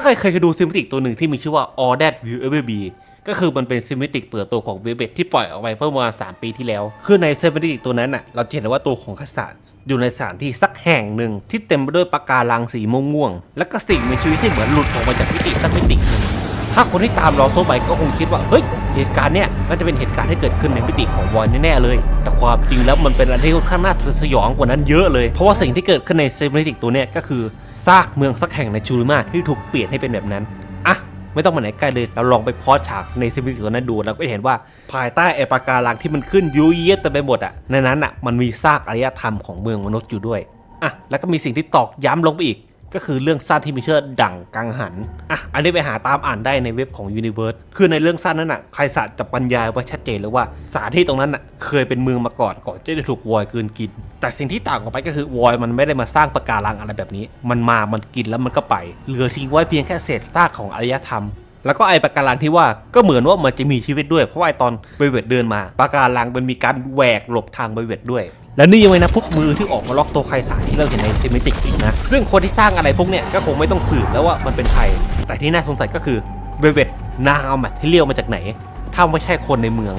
าใครเคยดูซิมติกตัวหนึ่งที่มีชื่อว่า All That Will Ever Be ก็คือมันเป็นซิมติกเปิดตัวของเวเบตที่ปล่อยออกไปเพิ่มประมาณ3ปีที่แล้ว คือในซิมติกตัวนั้นน่ะ เราจะเห็นว่าตัวของคาสาอยู่ในสถานที่สักแห่งหนึ่งที่เต็มไปด้วยปะการังสีม่วงๆ และก็สิ่งมีชีวิตที่เหมือนหลุดออกมาจากมิติสักมิติหนึ่ง ถ้าคนที่ตามเราทั่วไปก็คงคิดว่าเฮ้ยเหตุการณ์เนี้ยน่าจะเป็นเหตุการณ์ที่เกิดขึ้นในมิติของวอยแน่ๆเลย แต่ความจริงแล้วมันเป็นอะไรที่ค่อนข้างน่าสยองกว่านั้นเยอะเลย เพราะว่าสิ่งที่เกิดขึ้นในเซมิติกตัวเนี้ยก็คือซากเมืองสักแห่งในชูริมาที่ถูกเปลี่ยนให้เป็นแบบนั้นอะไม่ต้องมาไหนใกล้เลย เราลองไปพอฉากในเซมิติกตัวนั้นดูเราก็เห็นว่าภายใต้ไอปะการังที่มันขึ้นยุยเยียดเต็มไปหมดอะในนั้นอะมันมีซากอารยธรรมของเมืองมนุษย์อยู่ด้วยอะแล้วก็มีสิ่งที่ตอกย้ำลงไปอีก ก็คือเรื่องสั้นที่มีชื่อดั่งกังหัน อะ อันนี้ไปหาตามอ่านได้ในเว็บของ Universe คือในเรื่องสั้นนั้นน่ะใครศาสตร์จะบรรยายไว้ชัดเจนเลยว่าสถานที่ตรงนั้นน่ะเคยเป็นเมืองมาก่อนก่อนจะได้ถูกวอยกืนกิน แต่สิ่งที่ต่างออกไปก็คือวอยมันไม่ได้มาสร้างปะการังอะไรแบบนี้ มันมา มันกินแล้วมันก็ไป เหลือทิ้งไว้เพียงแค่เศษซากของอารยธรรม แล้วก็ไอปะการังที่ว่าก็เหมือนว่ามันจะมีชีวิตด้วย เพราะว่าไอตอนเบเวตเดินมาปะการังมันมีการแหวกหลบทางเบเวตด้วย แล้วนี่ยังไงนะพวกมือที่ออกมาล็อกตัวใครสายที่เราเห็นในเซมิติกอีกนะ ซึ่งคนที่สร้างอะไรพวกเนี้ยก็คงไม่ต้องสืบแล้วว่ามันเป็นใคร แต่ที่น่าสงสัยก็คือเบเวตนางเอาแมทที่เลี้ยวมาจากไหน ถ้าไม่ใช่คนในเมือง